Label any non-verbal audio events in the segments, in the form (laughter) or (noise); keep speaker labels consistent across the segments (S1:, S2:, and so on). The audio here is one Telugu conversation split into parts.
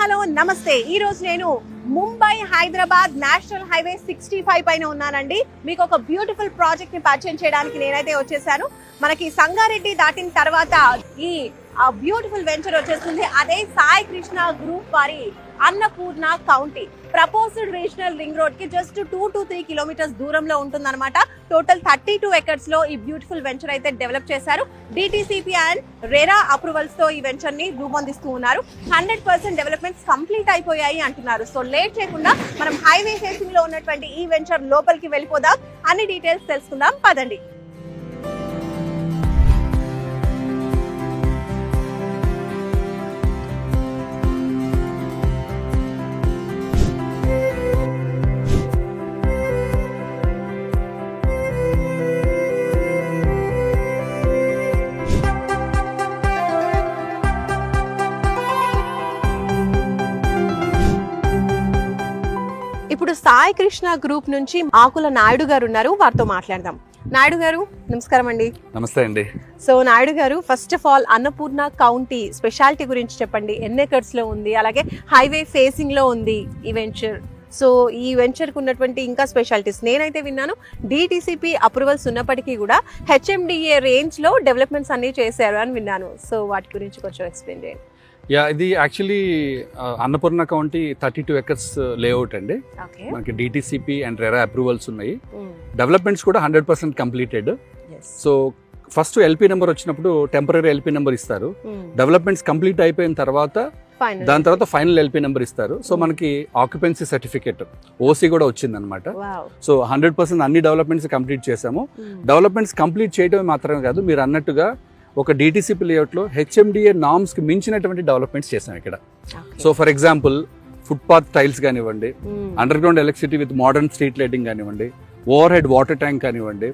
S1: హలో నమస్తే. ఈ రోజు నేను Mumbai Hyderabad national highway sixty five పైన ఉన్నానండి మీకు ఒక బ్యూటిఫుల్ ప్రాజెక్ట్ని పరిచయం చేయడానికి నేనైతే వచ్చేసాను. మనకి సంగారెడ్డి దాటిన తర్వాత ఈ బ్యూటిఫుల్ వెంచర్ వచ్చేస్తుంది. అదే సాయి కృష్ణ గ్రూప్ వారి Annapurna county. Proposed regional ring రోడ్కి just two to three kilometres దూరంలో ఉంటుందన్నమాట. టోటల్ థర్టీ టూ ఎకర్స్లో ఈ బ్యూటిఫుల్ వెంచర్ అయితే డెవలప్ చేశారు. డిటిసిపి అండ్ రెరా అప్రూవల్స్తో ఈ వెంచర్ని రూపొందిస్తూ ఉన్నారు. హండ్రెడ్ పర్సెంట్ డెవలప్మెంట్స్ కంప్లీట్ అయిపోయాయి అంటున్నారు. సో లేట్ చేయకుండా మనం హైవే ఫేసింగ్లో ఉన్నటువంటి ఈ వెంచర్ లోపలికి వెళ్ళిపోదాం. అన్ని డీటెయిల్స్ తెలుసుకుందాం. పదండి. సాయి కృష్ణ గ్రూప్ నుంచి ఆకుల నాయుడు గారు ఉన్నారు. వారితో మాట్లాడదాం. నాయుడు గారు నమస్కారం అండి.
S2: నమస్తే అండి.
S1: So Naidu garu first of all Annapurna county speciality గురించి చెప్పండి. ఎన్ని ఎకర్స్లో ఉంది? అలాగే హైవే ఫేసింగ్లో ఉంది ఈ వెంచర్ సో ఈ వెంచర్కు ఉన్నటువంటి ఇంకా స్పెషాలిటీస్ నేనైతే విన్నాను. డిటిసిపి అప్రూవల్స్ ఉన్నప్పటికీ కూడా హెచ్ఎండిఏ రేంజ్లో డెవలప్మెంట్స్ అన్ని చేశారు అని విన్నాను. సో వాటి గురించి కొంచెం ఎక్స్ప్లెయిన్ చేయండి.
S2: యా ఇది actually Annapurna county thirty two acres layout అండి. మనకి డిటిసిపి అండ్ రెరా అప్రూవల్స్ ఉన్నాయి. డెవలప్మెంట్స్ కూడా hundred percent completed so first LP number వచ్చినప్పుడు టెంపరీ ఎల్పి నెంబర్ ఇస్తారు. డెవలప్మెంట్స్ కంప్లీట్ అయిపోయిన తర్వాత దాని తర్వాత ఫైనల్ ఎల్పి నెంబర్ ఇస్తారు. సో మనకి ఆక్యుపెన్సీ సర్టిఫికేట్ ఓసీ కూడా వచ్చింది అనమాట సో హండ్రెడ్ పర్సెంట్ అన్ని డెవలప్మెంట్స్ కంప్లీట్ చేసాము. డెవలప్మెంట్స్ కంప్లీట్ చేయడమే మాత్రమే కాదు మీరు అన్నట్టుగా ఒక డిటిసిపి లేఅవుట్లో హెచ్ఎండిఏ నామ్స్కి మించినటువంటి డెవలప్మెంట్స్ చేసాం ఇక్కడ. So for example footpath tiles కానివ్వండి underground electricity with modern street lighting కానివ్వండి ఓవర్ హెడ్ వాటర్ ట్యాంక్ కానివ్వండి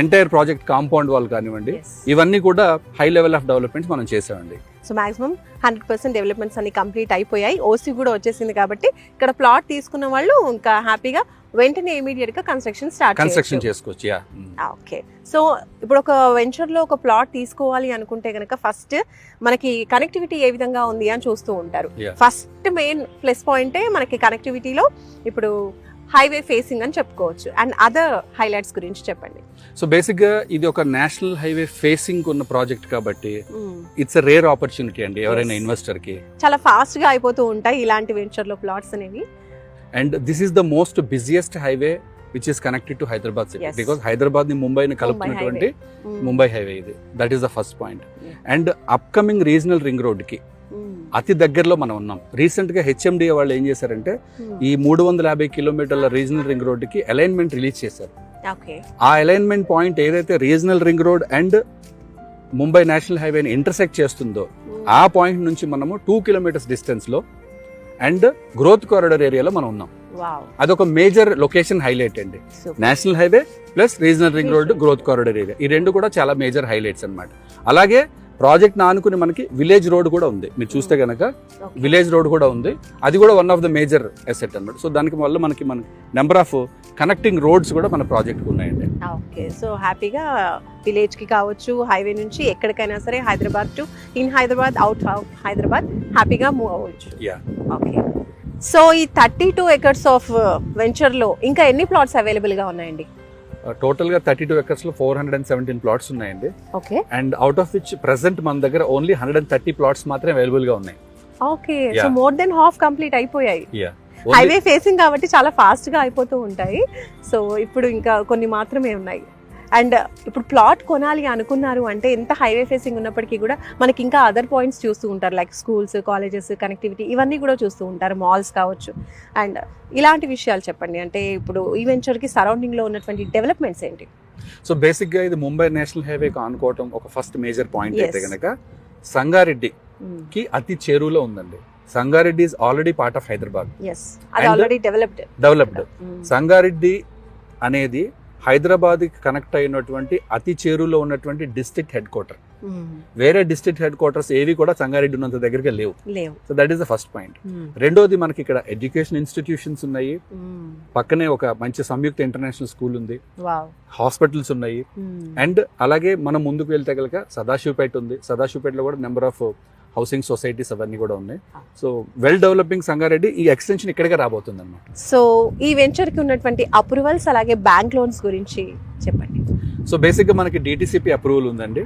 S2: ఎంటైర్ ప్రాజెక్ట్ కాంపౌండ్ వాల్ కానివ్వండి ఇవన్నీ కూడా హై లెవెల్ ఆఫ్ డెవలప్మెంట్స్ మనం చేసామండి
S1: so maximum hundred percent developments అన్ని కంప్లీట్ అయిపోయాయి. ఓసీ కూడా వచ్చేసింది కాబట్టి ఇక్కడ ప్లాట్ తీసుకున్న వాళ్ళు ఇంకా హ్యాపీగా వెంటనే ఇమీడియట్గా కన్స్ట్రక్షన్ స్టార్ట్
S2: కన్స్ట్రక్షన్ చేసుకోవచ్చు యా
S1: ఓకే సో ఇప్పుడు ఒక వెంచర్లో ఒక ప్లాట్ తీసుకోవాలి అనుకుంటే గనక ఫస్ట్ మనకి కనెక్టివిటీ ఏ విధంగా ఉంది అని చూస్తూ ఉంటారు. ఫస్ట్ మెయిన్ ప్లస్ పాయింటే మనకి కనెక్టివిటీలో ఇప్పుడు హైవే ఫేసింగ్ అని చెప్పుకోవచ్చు. అండ్ అదర్ హైలైట్స్ గురించి చెప్పండి.
S2: సో బేసిక్గా ఇది ఒక నేషనల్ హైవే ఫేసింగ్ ఉన్న ప్రాజెక్ట్ కాబట్టి ఇట్స్ రేర్ ఆపర్చునిటీ అండి ఎవరైనా. ఇన్వెస్టర్కి.
S1: చాలా ఫాస్ట్గా అయిపోతూ ఉంటాయి ఇలాంటి వెంచర్లో ప్లాట్స్ అనేవి.
S2: And this is the most busiest highway which is connected to Hyderabad city. Because హైదరాబాద్ని ముంబైని కలుపుతున్నటువంటి
S1: Mm.
S2: ముంబై హైవే ఇది that is the first point. And upcoming regional ring రోడ్కి
S1: Mm.
S2: అతి దగ్గరలో మనం ఉన్నాం రీసెంట్గా హెచ్ఎండిఏ వాళ్ళు ఏం చేశారంటే
S1: Mm.
S2: ఈ మూడు వందల యాభై కిలోమీటర్ల రీజనల్ రింగ్ రోడ్కి అలైన్మెంట్ రిలీజ్ చేశారు ఆ అలైన్మెంట్ పాయింట్ ఏదైతే regional ring road and Mumbai national హైవేని intersect చేస్తుందో ఆ పాయింట్ నుంచి మనము టూ కిలోమీటర్స్ డిస్టెన్స్లో అండ్ గ్రోత్ కారిడర్ ఏరియాలో మనం ఉన్నాం. అదొక మేజర్ లొకేషన్ హైలైట్ అండి. National highway plus regional ring road growth corridor area. ఈ రెండు కూడా చాలా మేజర్ హైలైట్స్ అన్నమాట. అలాగే ప్రాజెక్ట్ ఆనుకుని మనకి విలేజ్ రోడ్ కూడా ఉంది. మీరు చూస్తే గనక విలేజ్ రోడ్ కూడా ఉంది. అది కూడా one of the major asset అన్నమాట. సో దానికి వల్ల మనకి మన నెంబర్ ఆఫ్ కనెక్టింగ్ రోడ్స్ కూడా మన ప్రాజెక్ట్ ఉన్నాయండి.
S1: ఓకే. సో హ్యాపీగా విలేజ్కి కావచ్చు హైవే నుంచి ఎక్కడికైనా సరే Hyderabad to in Hyderabad out of Hyderabad హ్యాపీగా మూవ్ అవ్వచ్చు. ఓకే. సో ఈ థర్టీ టూ ఎకర్స్ ఆఫ్ వెంచర్లో ఇంకా ఎన్ని ప్లాట్స్ అవైలబుల్గా ఉన్నాయండి?
S2: టోటల్గా thirty two ఎకర్స్లో four hundred and seventeen plots ఉన్నాయండి.
S1: Okay.
S2: And out of which present మన దగ్గర only hundred and thirty plots మాత్రమే అవైలబుల్గా ఉన్నాయి.
S1: Okay. So. More than half complete అయిపోయాయి.
S2: Only-
S1: హైవే ఫేసింగ్ కాబట్టి చాలా ఫాస్ట్గా అయిపోతూ ఉంటాయి. సో ఇప్పుడు ఇంకా కొన్ని మాత్రమే ఉన్నాయి. అండ్ ఇప్పుడు ప్లాట్ కొనాలి అనుకున్నారు అంటే ఎంత హైవే ఫేసింగ్ ఉన్నప్పటికీ కూడా మనకి ఇంకా అదర్ పాయింట్స్ చూస్తూ ఉంటారు. లైక్ స్కూల్స్ కాలేజెస్ కనెక్టివిటీ ఇవన్నీ కూడా చూస్తూ ఉంటారు. మాల్స్ కావచ్చు. అండ్ ఇలాంటి విషయాలు చెప్పండి. అంటే ఇప్పుడు ఈ వెంచర్కి సరౌండింగ్లో ఉన్నటువంటి డెవలప్మెంట్స్ ఏంటి?
S2: సో బేసిక్గా ఇది ముంబై నేషనల్ హైవే అనుకోవటం ఒక ఫస్ట్ మేజర్ పాయింట్ అయితే
S1: Yes.
S2: గనక సంగారెడ్డి కి అతి చేరువలో ఉందండి. Sangareddy is already part of Hyderabad.
S1: Developed
S2: developed Sangareddy అనేది హైదరాబాద్కి కనెక్ట్ అయినటువంటి అతి చేరులో ఉన్నటువంటి డిస్ట్రిక్ట్ హెడ్ క్వార్టర్ వేరే డిస్ట్రిక్ట్ హెడ్ క్వార్టర్స్ ఏవి కూడా సంగారెడ్డి ఉన్నంత దగ్గరికి లేవు. So that is the first point రెండోది మనకి ఇక్కడ ఎడ్యుకేషన్ ఇన్స్టిట్యూషన్స్ ఉన్నాయి. పక్కనే ఒక మంచి సంయుక్త ఇంటర్నేషనల్ స్కూల్ ఉంది. హాస్పిటల్స్ ఉన్నాయి. అండ్ అలాగే మనం ముందుకు వెళ్తే కనుక సదాశివపేట ఉంది. సదాశివపేటలో కూడా నెంబర్ ఆఫ్ హౌసింగ్ సొసైటీస్ అవన్నీ కూడా ఉన్నాయి. సో వెల్ డెవలపింగ్ సంగారెడ్డి ఈ ఎక్స్టెన్షన్ ఇక్కడికే రాబోతుంది అనమాట
S1: సో ఈ వెంచర్కి ఉన్నటువంటి అప్రూవల్స్ అలాగే బ్యాంక్ లోన్స్ గురించి చెప్పండి.
S2: సో బేసిక్గా మనకి డిటిసిపి అప్రూవల్ ఉందండి.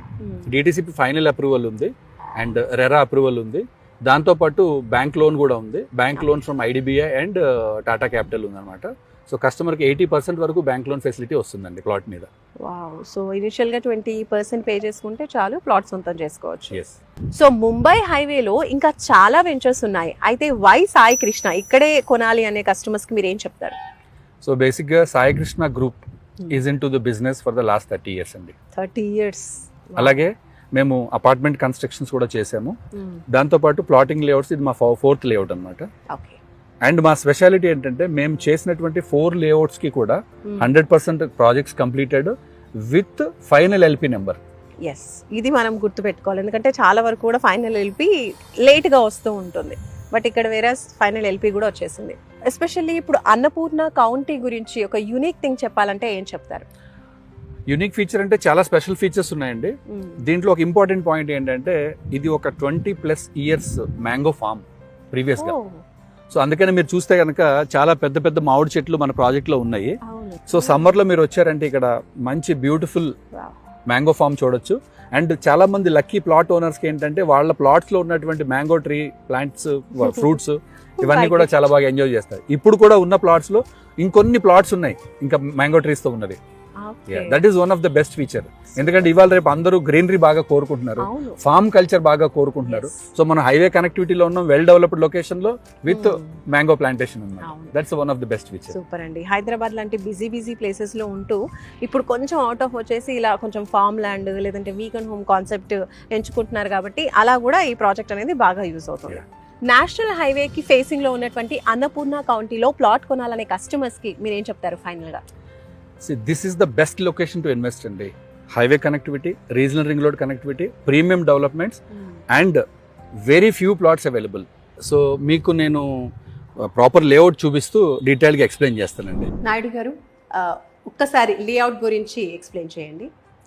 S2: డిటిసిపి ఫైనల్ అప్రూవల్ ఉంది. అండ్ రెరా అప్రూవల్ ఉంది. దాంతోపాటు బ్యాంక్ లోన్ కూడా ఉంది. Bank loan from IDBI and Tata capital ఉందన్నమాట. సో కస్టమర్కి ఎయిటీ పర్సెంట్ వరకు బ్యాంక్ లోన్ ఫెసిలిటీ వస్తుందండి ప్లాట్ మీద.
S1: వావ్. సో ఇనిషియల్గా ట్వంటీ పర్సెంట్ పే చేసుకుంటే చాలు ప్లాట్ సొంతం చేసుకోవచ్చు. సో ముంబై హైవేలో ఇంకా చాలా వెంచర్స్ ఉన్నాయి. అయితే వై సాయి కృష్ణ? ఇక్కడే కొనాలి అనే కస్టమర్స్కి మీరు ఏం చెప్తారు?
S2: సో బేసిక్గా Sai Krishna group is into the business for the last thirty years అండి.
S1: Thirty years.
S2: అలాగే మేము అపార్ట్మెంట్ కన్స్ట్రక్షన్స్ కూడా చేసాము. దాంతోపాటు ప్లాటింగ్ లేఅవుట్స్ ఇది మా ఫోర్త్ లేఅవుట్ అనమాట
S1: ఓకే.
S2: అండ్ మా స్పెషాలిటీ ఏంటంటే మేము చేసినటువంటి ఫోర్ లేఅవుట్స్కి కూడా hundred percent projects completed with final LP number
S1: yes ఇది మనం గుర్తుపెట్టుకోవాలి. ఎందుకంటే చాలా వరకు కూడా ఫైనల్ ఎల్పి లేట్గా వస్తూ ఉంటుంది. బట్ ఇక్కడ వేరే ఫైనల్ ఎల్పి కూడా వచ్చేసింది. ఎస్పెషల్లీ ఇప్పుడు అన్నపూర్ణ కౌంటీ గురించి ఒక యూనిక్ థింగ్ చెప్పాలంటే ఏం చెప్తారు?
S2: యూనిక్ ఫీచర్ అంటే చాలా స్పెషల్ ఫీచర్స్ ఉన్నాయండి. దీంట్లో ఒక ఇంపార్టెంట్ పాయింట్ ఏంటంటే ఇది ఒక twenty plus years mango farm ప్రీవియస్గా సో అందుకని మీరు చూస్తే కనుక చాలా పెద్ద పెద్ద మామిడి చెట్లు మన ప్రాజెక్ట్లో ఉన్నాయి. సో సమ్మర్లో మీరు వచ్చారంటే ఇక్కడ మంచి బ్యూటిఫుల్. మ్యాంగో ఫామ్ చూడొచ్చు. అండ్ చాలా మంది లక్కీ ప్లాట్ ఓనర్స్కి ఏంటంటే వాళ్ళ plots లో ఉన్నటువంటి మ్యాంగో ట్రీ ప్లాంట్స్ (laughs) ఫ్రూట్స్ ఇవన్నీ కూడా చాలా బాగా ఎంజాయ్ చేస్తారు. ఇప్పుడు కూడా ఉన్న plots లో ఇంకొన్ని ప్లాట్స్ ఉన్నాయి. ఇంకా మ్యాంగో తో ఉన్నది. That is one of the best feature ఎందుకంటే ఇవాళ రేపు అందరూ గ్రీనరీ బాగా కోరుకుంటున్నారు. ఫార్మ్ కల్చర్ బాగా కోరుకుంటున్నారు. సో మనం హైవే కనెక్టివిటీలో ఉన్నాం వెల్ డెవలప్డ్ లొకేషన్లో with. Mango plantation. That's one of the best feature
S1: super అండి. హైదరాబాద్ లాంటి బిజీ బిజీ ప్లేసెస్లో ఉంటూ ఇప్పుడు కొంచెం అవుట్ ఆఫ్ వచ్చేసి ఇలా కొంచెం ఫార్మ్ ల్యాండ్ లేదంటే వీకెండ్ హోమ్ కాన్సెప్ట్ ఎంచుకుంటున్నారు కాబట్టి అలా కూడా ఈ ప్రాజెక్ట్ అనేది బాగా యూజ్ అవుతుంది. నేషనల్ హైవే కి ఫేసింగ్లో ఉన్నటువంటి అన్నపూర్ణ కౌంటీలో ప్లాట్ కొనాలనే కస్టమర్స్కి మీరు ఏం చెప్తారు ఫైనల్ గా
S2: this is the best location to invest అండి highway connectivity regional ring road connectivity premium developments and very few plots available so మీకు నేను ప్రాపర్ లేఅవుట్ చూపిస్తూ డీటెయిల్గా ఎక్స్ప్లెయిన్ చేస్తానండి.
S1: నాయుడు గారు ఆ, ఒక్కసారి లేఅవుట్ గురించి ఎక్స్ప్లెయిన్ చేయండి.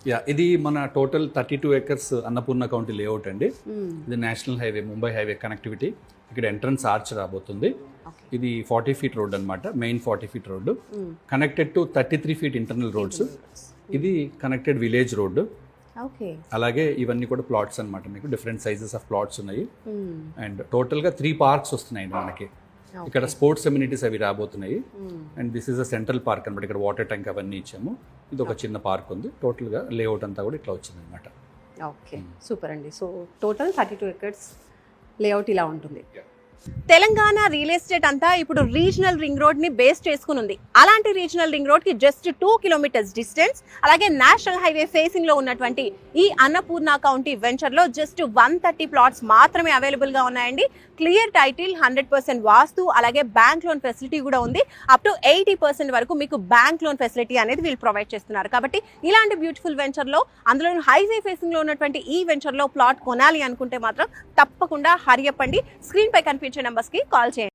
S2: యా ఇది మన total thirty two acres Annapurna county layout అండి. ఇది national highway Mumbai highway connectivity ఇక్కడ ఎంట్రన్స్ ఆర్చ్ రాబోతుంది. ఇది ఫార్టీ ఫీట్ రోడ్ అనమాట main forty feet road connected to thirty three feet internal roads ఇది కనెక్టెడ్ విలేజ్ రోడ్
S1: ఓకే
S2: అలాగే ఇవన్నీ కూడా ప్లాట్స్ అన్నమాట మీకు డిఫరెంట్ సైజెస్ ఆఫ్ ప్లాట్స్ ఉన్నాయి. అండ్ టోటల్గా త్రీ పార్క్స్ వస్తున్నాయండి మనకి. ఇక్కడ స్పోర్ట్స్ ఎమ్యూనిటీస్ అవి రాబోతున్నాయి. And this is a central park అనమాట ఇక్కడ వాటర్ ట్యాంక్ అవన్నీ ఇచ్చాము. ఇది ఒక చిన్న పార్క్ ఉంది. టోటల్గా లేఅవుట్ అంతా కూడా ఇట్లా వచ్చింది అనమాట
S1: ఓకే సూపర్ అండి. So total thirty two acres layout ఇలా ఉంటుంది. తెలంగాణ రియల్ ఎస్టేట్ అంతా ఇప్పుడు రీజనల్ రింగ్ రోడ్ని బేస్ చేసుకుని ఉంది. అలాంటి రీజనల్ రింగ్ రోడ్కి జస్ట్ టూ కిలోమీటర్స్ డిస్టెన్స్ అలాగే నేషనల్ హైవే ఫేసింగ్లో ఉన్నటువంటి ఈ అన్నపూర్ణ కౌంటీ వెంచర్లో జస్ట్ వన్ థర్టీ ప్లాట్స్ మాత్రమే అవైలబుల్గా ఉన్నాయండి. Clear title hundred percent vastu అలాగే బ్యాంక్ లోన్ ఫెసిలిటీ కూడా ఉంది. అప్ టు ఎయిటీ పర్సెంట్ వరకు మీకు బ్యాంక్ లోన్ ఫెసిలిటీ అనేది వీళ్ళు ప్రొవైడ్ చేస్తున్నారు. కాబట్టి ఇలాంటి బ్యూటిఫుల్ వెంచర్లో అందులో హైవే ఫేసింగ్లో ఉన్నటువంటి ఈ వెంచర్లో ప్లాట్ కొనాలి అనుకుంటే మాత్రం తప్పకుండా హరియప్పండి స్క్రీన్ పై కనిపించే నంబర్స్కి కాల్ చేయండి.